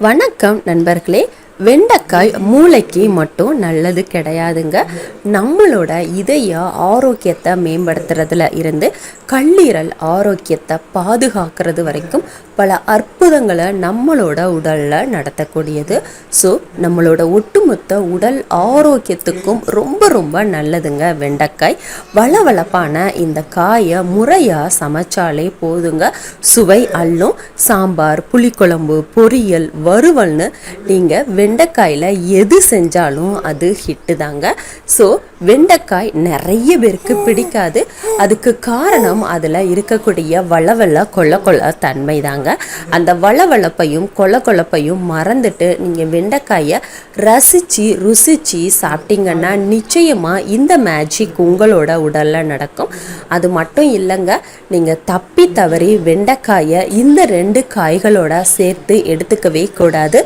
வணக்கம் நண்பர்களே. வெண்டைக்காய் மூளைக்கு மட்டும் நல்லது கிடையாதுங்க. நம்மளோட இதய ஆரோக்கியத்தை மேம்படுத்துறதுல இருந்து கல்லீரல் ஆரோக்கியத்தை பாதுகாக்கிறது வரைக்கும் பல அற்புதங்களை நம்மளோட உடலில் நடத்தக்கூடியது. ஸோ நம்மளோட ஒட்டுமொத்த உடல் ஆரோக்கியத்துக்கும் ரொம்ப ரொம்ப நல்லதுங்க வெண்டைக்காய். வளவளப்பான இந்த காயை முறையாக சமைச்சாலே போதுங்க. சுவை அள்ளும். சாம்பார் புளிக்குழம்பு பொரியல் வறுவல்னு நீங்கள் வெண்டைக்காயில் எது செஞ்சாலும் அது ஹிட்டு தாங்க ஸோ வெண்டைக்காய் நிறைய பேருக்கு பிடிக்காது. அதுக்கு காரணம் அதில் இருக்கக்கூடிய வளவள கொள்ள கொள்ள தன்மை தாங்க அந்த வளவளப்பையும் கொள்ள கொழப்பையும் மறந்துட்டு நீங்கள் வெண்டைக்காயை ரசித்து ருசித்து சாப்பிட்டீங்கன்னா நிச்சயமாக இந்த மேஜிக் உங்களோட உடலில் நடக்கும். அது மட்டும் இல்லைங்க நீங்கள் தப்பி தவறி வெண்டைக்காயை இந்த ரெண்டு காய்களோட சேர்த்து எடுத்துக்கவே கூடாது.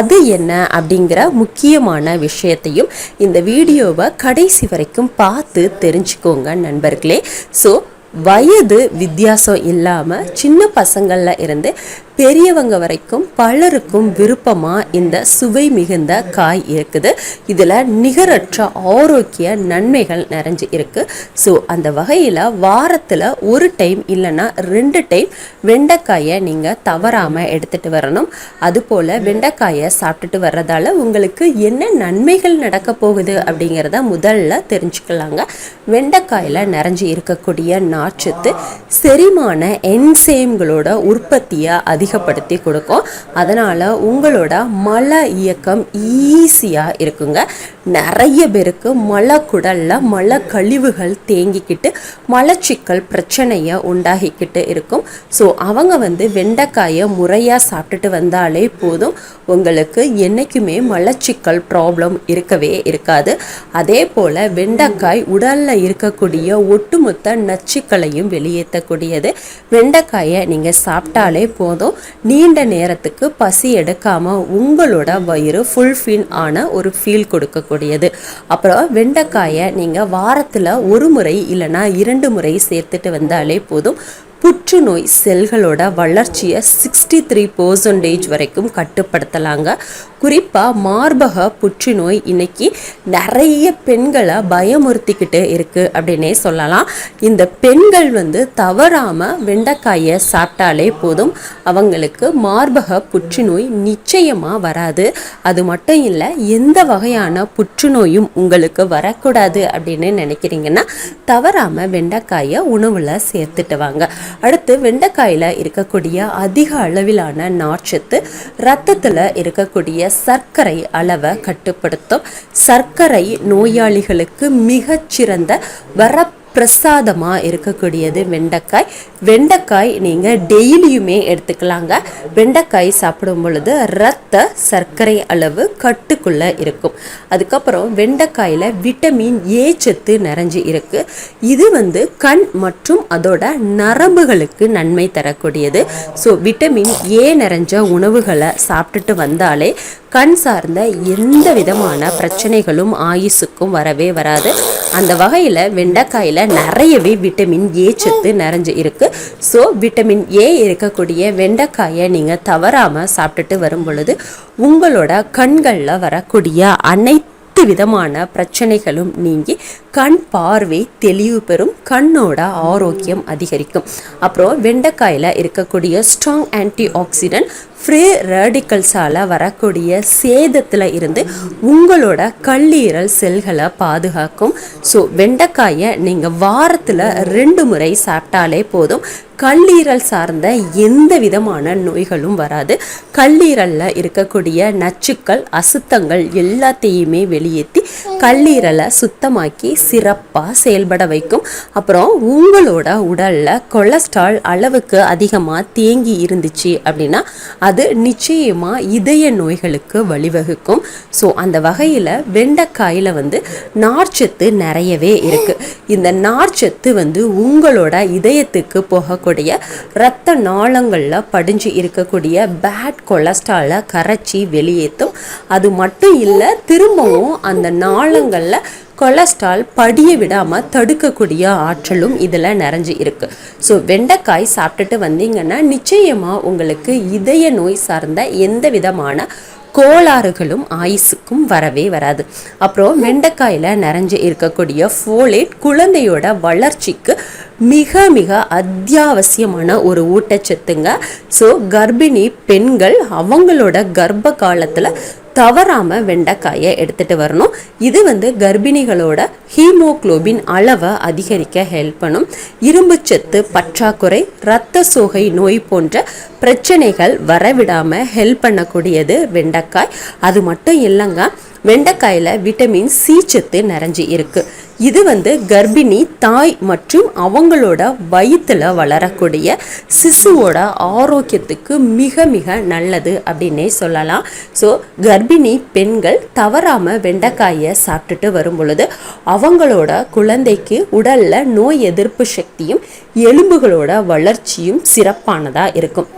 அது என்ன அப்படிங்கிற முக்கியமான விஷயத்தையும் இந்த வீடியோவை கடைசி வரைக்கும் பார்த்து தெரிஞ்சுக்கோங்க நண்பர்களே. ஸோ வயது வித்தியாசம் இல்லாமல் சின்ன பசங்களில் இருந்து பெரியவங்க வரைக்கும் பலருக்கும் விருப்பமாக இந்த சுவை மிகுந்த காய் இருக்குது. இதில் நிகரற்ற ஆரோக்கிய நன்மைகள் நிறைஞ்சு இருக்கு. ஸோ அந்த வகையில் வாரத்தில் ஒரு டைம் இல்லைன்னா ரெண்டு டைம் வெண்டைக்காயை நீங்கள் தவறாமல் எடுத்துகிட்டு வரணும். அதுபோல் வெண்டைக்காயை சாப்பிட்டுட்டு வர்றதால உங்களுக்கு என்ன நன்மைகள் நடக்க போகுது அப்படிங்கிறத முதல்ல தெரிஞ்சுக்கலாங்க. வெண்டைக்காயில் நிறைஞ்சு இருக்கக்கூடிய நாச்சத்து செரிமான என்சேம்களோட உற்பத்தியை அதிகப்படுத்தி கொடுக்கும். அதனால் உங்களோட மல இயக்கம் ஈஸியாக இருக்குங்க. நிறைய பேருக்கு மழை குடலில் மழை கழிவுகள் தேங்கிக்கிட்டு மலச்சிக்கல் பிரச்சனையை உண்டாகிக்கிட்டு இருக்கும். ஸோ அவங்க வந்து வெண்டைக்காயை முறையாக சாப்பிட்டுட்டு வந்தாலே போதும். உங்களுக்கு என்றைக்குமே மலச்சிக்கல் ப்ராப்ளம் இருக்கவே இருக்காது. அதே போல் வெண்டைக்காய் உடலில் இருக்கக்கூடிய ஒட்டுமொத்த நச்சுக்களையும் வெளியேற்றக்கூடியது. வெண்டைக்காயை நீங்கள் சாப்பிட்டாலே போதும். நீண்ட நேரத்துக்கு பசி எடுக்காமல் உங்களோட வயிறு ஃபுல்ஃபில் ஆன ஒரு ஃபீல் கொடுக்கக்கூடியது அப்புறம் வெண்டைக்காயை நீங்கள் வாரத்தில் ஒரு முறை இல்லைன்னா இரண்டு முறை சேர்த்துட்டு வந்தாலே போதும். புற்றுநோய் செல்களோட வளர்ச்சியை சிக்ஸ்டி த்ரீ பர்சன்டேஜ் வரைக்கும் கட்டுப்படுத்தலாங்க. குறிப்பாக மார்பக புற்றுநோய் இன்னைக்கு நிறைய பெண்களை பயமுறுத்திக்கிட்டு இருக்கு அப்படின்னே சொல்லலாம். இந்த பெண்கள் வந்து தவறாமல் வெண்டைக்காயை சாப்பிட்டாலே போதும். அவங்களுக்கு மார்பக புற்றுநோய் நிச்சயமாக வராது. அது மட்டும் இல்லை எந்த வகையான புற்றுநோயும் உங்களுக்கு வரக்கூடாது அப்படின்னு நினைக்கிறீங்கன்னா தவறாமல் வெண்டைக்காயை உணவில் சேர்த்துட்டு வாங்க. அடுத்து வெண்டைக்காயில் இருக்கக்கூடிய அதிக அளவிலான நார்ச்சத்து ரத்தத்தில் இருக்கக்கூடிய சர்க்கரை அளவை கட்டுப்படுத்தும். சர்க்கரை நோயாளிகளுக்கு மிகச்சிறந்த வர பிரசாதமாக இருக்கக்கூடியது வெண்டைக்காய். வெண்டைக்காய் நீங்கள் டெய்லியுமே எடுத்துக்கலாங்க. வெண்டைக்காய் சாப்பிடும் பொழுது ரத்த சர்க்கரை அளவு கட்டுக்குள்ளே இருக்கும். அதுக்கப்புறம் வெண்டைக்காயில் விட்டமின் ஏ சத்து நிறைஞ்சு இருக்கு. இது வந்து கண் மற்றும் அதோட நரம்புகளுக்கு நன்மை தரக்கூடியது. ஸோ விட்டமின் ஏ நிறைஞ்ச உணவுகளை சாப்பிட்டுட்டு வந்தாலே கண் சார்ந்த எந்த விதமான பிரச்சனைகளும் ஆயுசுக்கும் வரவே வராது. அந்த வகையில் வெண்டைக்காயில் நிறையவே விட்டமின் ஏ சத்து நிறைஞ்சு இருக்கு. ஸோ விட்டமின் ஏ இருக்கக்கூடிய வெண்டைக்காயை நீங்கள் தவறாமல் சாப்பிட்டுட்டு வரும் பொழுது உங்களோட கண்களில் வரக்கூடிய அனைத்து விதமான பிரச்சனைகளும் நீங்கி கண் பார்வை தெளிவு பெறும் கண்ணோட ஆரோக்கியம் அதிகரிக்கும். அப்புறம் வெண்டைக்காயில் இருக்கக்கூடிய ஸ்ட்ராங் ஆன்டி ஆக்சிடென்ட் ஃப்ரீ ரேடிக்கல்ஸால் வரக்கூடிய சேதத்தில் இருந்து உங்களோட கல்லீரல் செல்களை பாதுகாக்கும். ஸோ வெண்டைக்காயை நீங்கள் வாரத்தில் ரெண்டு முறை சாப்பிட்டாலே போதும். கல்லீரல் சார்ந்த எந்த விதமான நோய்களும் வராது. கல்லீரலில் இருக்கக்கூடிய நச்சுக்கள் அசுத்தங்கள் எல்லாத்தையுமே வெளியேற்றி கல்லீரலை சுத்தமாக்கி சிறப்பாக செயல்பட வைக்கும். அப்புறம் உங்களோட உடலில் கொலஸ்ட்ரால் அளவுக்கு அதிகமாக தேங்கி இருந்துச்சு அப்படின்னா அது நிச்சயமாக இதய நோய்களுக்கு வழிவகுக்கும். ஸோ அந்த வகையில் வெண்டைக்காயில் வந்து நார்ச்சத்து நிறையவே இருக்குது இந்த நார்ச்சத்து வந்து உங்களோட இதயத்துக்கு போகக்கூடிய இரத்த நாளங்களில் படிஞ்சு இருக்கக்கூடிய பேட் கொலஸ்ட்ராலை கரைச்சி வெளியேற்றும் அது மட்டும் இல்லை திரும்பவும் அந்த நாளங்களில் கொலஸ்ட்ரால் படிய விடாமல் தடுக்கக்கூடிய ஆற்றலும் இதில் நிறைஞ்சு இருக்கு. ஸோ வெண்டைக்காய் சாப்பிட்டுட்டு வந்தீங்கன்னா நிச்சயமாக உங்களுக்கு இதய நோய் சார்ந்த எந்த விதமான கோளாறுகளும் ஆயுசுக்கும் வரவே வராது. அப்புறம் வெண்டைக்காயில் நிறைஞ்சு இருக்கக்கூடிய ஃபோலேட் குழந்தையோட வளர்ச்சிக்கு மிக மிக அத்தியாவசியமான ஒரு ஊட்டச்சத்துங்க. ஸோ கர்ப்பிணி பெண்கள் அவங்களோட கர்ப்ப காலத்தில் தவறாமல் வெண்டைக்காயை எடுத்துகிட்டு வரணும். இது வந்து கர்ப்பிணிகளோட ஹீமோக்ளோபின் அளவை அதிகரிக்க ஹெல்ப் பண்ணும். இரும்புச்சத்து பற்றாக்குறை இரத்த சோகை நோய் போன்ற பிரச்சனைகள் வரவிடாமல் ஹெல்ப் பண்ணக்கூடியது வெண்டைக்காய். அது மட்டும் இல்லைங்க வெண்டைக்காயில் விட்டமின் சி சத்து நிறைஞ்சி இருக்கு. இது வந்து கர்ப்பிணி தாய் மற்றும் அவங்களோட வயிற்றுல வளரக்கூடிய சிசுவோட ஆரோக்கியத்துக்கு மிக மிக நல்லது அப்படின்னே சொல்லலாம். ஸோ கர்ப்பிணி பெண்கள் தவறாமல் வெண்டைக்காயை சாப்பிட்டுட்டு வரும் பொழுது அவங்களோட குழந்தைக்கு உடல்ல நோய் எதிர்ப்பு சக்தியும் எலும்புகளோட வளர்ச்சியும் சிறப்பானதாக இருக்கும்.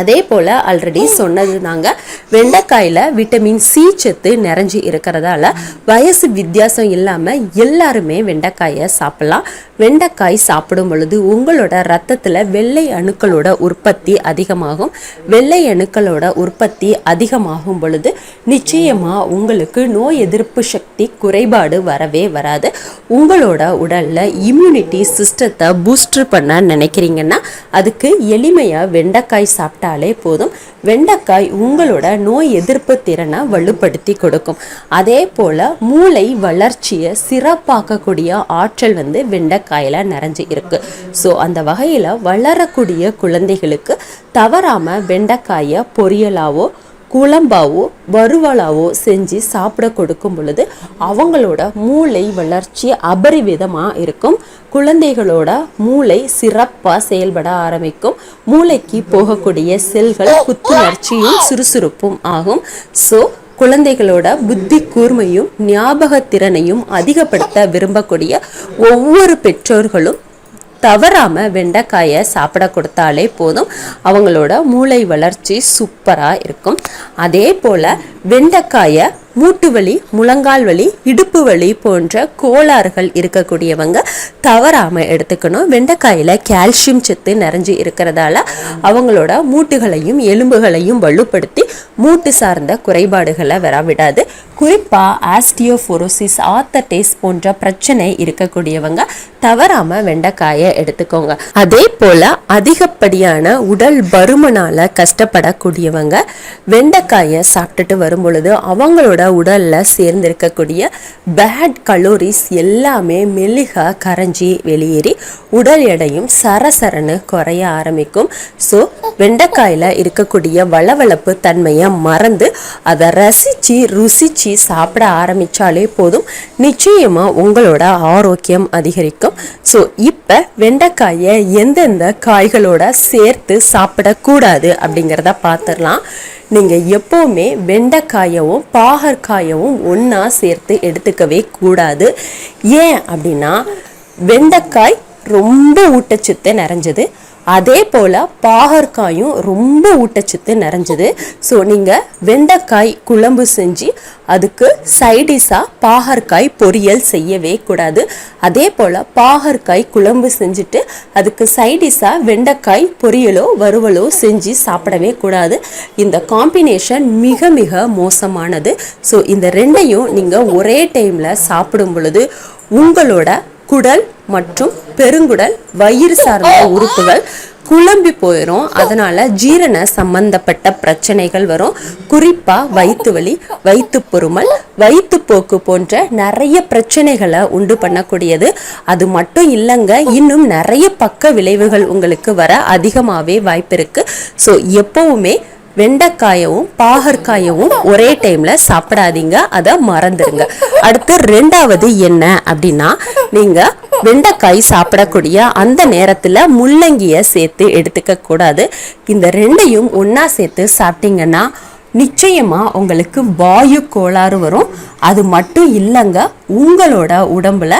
அதே போல் ஆல்ரெடி சொன்னது நாங்கள் வெண்டைக்காயில் விட்டமின் சி சத்து நிறைஞ்சு இருக்கிறதால வயசு வித்தியாசம் இல்லாமல் எல்லாருமே வெண்டைக்காயை சாப்பிடலாம். வெண்டைக்காய் சாப்பிடும் பொழுது உங்களோட ரத்தத்தில் வெள்ளை அணுக்களோட உற்பத்தி அதிகமாகும். வெள்ளை அணுக்களோட உற்பத்தி அதிகமாகும் பொழுது நிச்சயமாக உங்களுக்கு நோய் எதிர்ப்பு சக்தி குறைபாடு வரவே வராது. உங்களோட உடலில் இம்யூனிட்டி சிஸ்டத்தை பூஸ்டர் பண்ண நினைக்கிறீங்கன்னா அதுக்கு எளிமையாக வெண்டைக்காய் சாப்பிட்டாலே போதும். வெண்டைக்காய் உங்களோட நோய் எதிர்ப்பு திறனை வலுப்படுத்தி கொடுக்கும். அதே போல் மூளை வளர்ச்சியை சிறப்பாக்கக்கூடிய ஆற்றல் வந்து வெண்டைக்காயில் நிறைஞ்சு இருக்கு. ஸோ அந்த வகையில் வளரக்கூடிய குழந்தைகளுக்கு தவறாமல் வெண்டைக்காயை பொரியலாவோ குழம்பாவோ வறுவலாவோ செஞ்சு சாப்பிட கொடுக்கும் பொழுது அவங்களோட மூளை வளர்ச்சி அபரிவிதமாக இருக்கும். குழந்தைகளோட மூளை சிறப்பாக செயல்பட ஆரம்பிக்கும். மூளைக்கு போகக்கூடிய செல்கள் புத்துணர்ச்சியும் சுறுசுறுப்பும் ஆகும். ஸோ குழந்தைகளோட புத்தி கூர்மையும் ஞாபக திறனையும் அதிகப்படுத்த விரும்பக்கூடிய ஒவ்வொரு பெற்றோர்களும் தவறாமல் வெண்டைக்காயை சாப்பிட கொடுத்தாலே போதும். அவங்களோட மூளை வளர்ச்சி சூப்பராக இருக்கும். அதே போல் வெண்டைக்காயை மூட்டு வலி முழங்கால் வலி இடுப்பு வலி போன்ற கோளாறுகள் இருக்கக்கூடியவங்க தவறாமல் எடுத்துக்கணும். வெண்டைக்காயில் கால்சியம் சத்து நிறைஞ்சு இருக்கிறதால அவங்களோட மூட்டுகளையும் எலும்புகளையும் வலுப்படுத்தி மூட்டு சார்ந்த குறைபாடுகளை வரவிடாது. குறிப்பாக ஆஸ்டியோஃபோரோசிஸ் ஆத்தடேஸ் போன்ற பிரச்சனை இருக்கக்கூடியவங்க தவறாமல் வெண்டைக்காயை எடுத்துக்கோங்க. அதே போல் அதிகப்படியான உடல் பருமனால் கஷ்டப்படக்கூடியவங்க வெண்டைக்காயை சாப்பிட்டுட்டு வரும் பொழுது அவங்களோட உடலில் சேர்ந்திருக்கக்கூடிய பேட் கலோரிஸ் எல்லாமே மெல்லிகா கரைஞ்சி வெளியேறி உடல் எடையும் சரசரன்னு குறைய ஆரம்பிக்கும். ஸோ வெண்டைக்காயில் இருக்கக்கூடிய வளவளப்பு தன்மையை மறந்து அதை ரசித்து ருசித்து சாப்பிட ஆரம்பித்தாலே போதும். நிச்சயமாக உங்களோட ஆரோக்கியம் அதிகரிக்கும். ஸோ இப்போ வெண்டைக்காயை எந்தெந்த காய்களோட சேர்த்து சாப்பிடக்கூடாது அப்படிங்கிறத பார்த்துடலாம். நீங்கள் எப்போவுமே வெண்டைக்காயவும் பாகற்காயவும் ஒன்றா சேர்த்து எடுத்துக்கவே கூடாது. ஏன் அப்படின்னா வெண்டைக்காய் ரொம்ப ஊட்டச்சத்து நிறைஞ்சது. அதே போல் பாகற்காயும் ரொம்ப ஊட்டச்சத்து நிறைஞ்சது. ஸோ நீங்கள் வெண்டைக்காய் குழம்பு செஞ்சு அதுக்கு சைடிஷாக பாகற்காய் பொரியல் செய்யவே கூடாது. அதே போல் பாகற்காய் குழம்பு செஞ்சுட்டு அதுக்கு சைடிஷாக வெண்டைக்காய் பொரியலோ வறுவலோ செஞ்சு சாப்பிடவே கூடாது. இந்த காம்பினேஷன் மிக மிக மோசமானது. ஸோ இந்த ரெண்டையும் நீங்கள் ஒரே டைமில் சாப்பிடும் பொழுது உங்களோட குடல் மற்றும் பெருங்குடல் வயிறு சார்ந்த உறுப்புகள் குழம்பி போயிடும் அதனால ஜீரண சம்பந்தப்பட்ட பிரச்சனைகள் வரும். குறிப்பா வயிற்று வலி வயிற்று பொறுமல் வயிற்றுப்போக்கு போன்ற நிறைய பிரச்சனைகளை உண்டு பண்ணக்கூடியது. அது மட்டும் இல்லைங்க இன்னும் நிறைய பக்க விளைவுகள் உங்களுக்கு வர அதிகமாகவே வாய்ப்பு இருக்கு. ஸோ எப்பவுமே வெண்டைக்காயவும் பாகற்காயவும் ஒரே டைம்ல சாப்பிடாதீங்க. அதை மறந்துடுங்க அடுத்து ரெண்டாவது என்ன அப்படின்னா நீங்க வெண்டைக்காய் சாப்பிடக்கூடிய அந்த நேரத்துல முள்ளங்கிய சேர்த்து எடுத்துக்க கூடாது. இந்த ரெண்டையும் ஒன்னா சேர்த்து சாப்பிட்டீங்கன்னா நிச்சயமா உங்களுக்கு வாயு கோளாறு வரும். அது மட்டும் இல்லைங்க உங்களோட உடம்புல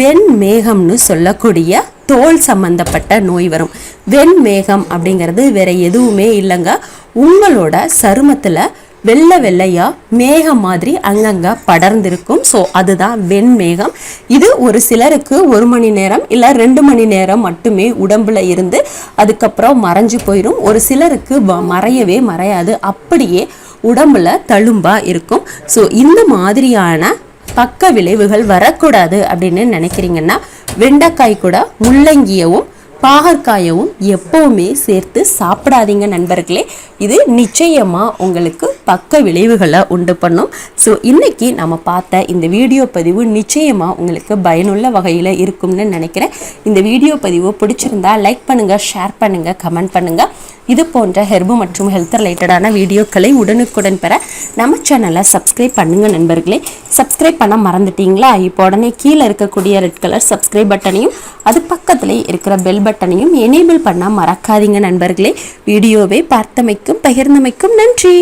வெண்மேகம்னு சொல்லக்கூடிய தோல் சம்பந்தப்பட்ட நோய் வரும். வெண்மேகம் அப்படிங்கிறது வேற எதுவுமே இல்லைங்க. உங்களோட சருமத்தில் வெள்ளை வெள்ளையா மேகம் மாதிரி அங்கங்கே படர்ந்திருக்கும். ஸோ அதுதான் வெண்மேகம். இது ஒரு சிலருக்கு ஒரு மணி நேரம் இல்லை ரெண்டு மணி நேரம் மட்டுமே உடம்புல இருந்து அதுக்கப்புறம் மறைஞ்சு போயிடும் ஒரு சிலருக்கு வ- மறையவே மறையாது. அப்படியே உடம்புல தழும்பா இருக்கும். ஸோ இந்த மாதிரியான பக்க விளைவுகள் வரக்கூடாது அப்படின்னு நினைக்கிறீங்கன்னா வெண்டைக்காய் கூட முள்ளங்கியவும் பாகற்காயவும் எப்போவுமே சேர்த்து சாப்பிடாதீங்க நண்பர்களே. இது நிச்சயமாக உங்களுக்கு பக்க விளைவுகளை உண்டு பண்ணும். ஸோ இன்றைக்கி நம்ம பார்த்த இந்த வீடியோ பதிவு நிச்சயமாக உங்களுக்கு பயனுள்ள வகையில் இருக்கும்னு நினைக்கிறேன். இந்த வீடியோ பதிவு பிடிச்சிருந்தா லைக் பண்ணுங்கள் ஷேர் பண்ணுங்கள் கமெண்ட் பண்ணுங்கள் இது போன்ற ஹெர்பு மற்றும் ஹெல்த் ரிலேட்டடான வீடியோக்களை உடனுக்குடன் பெற நம்ம சேனலை சப்ஸ்கிரைப் பண்ணுங்க நண்பர்களே. சப்ஸ்கிரைப் பண்ண மறந்துட்டீங்களா? இப்போ உடனே கீழே இருக்கக்கூடிய ரெட் கலர் சப்ஸ்கிரைப் பட்டனையும் அது பக்கத்திலே இருக்கிற பெல் பட்டனையும் எனேபிள் பண்ண மறக்காதீங்க நண்பர்களே. வீடியோவை பார்த்தமைக்கும் பகிர்ந்தமைக்கும் நன்றி.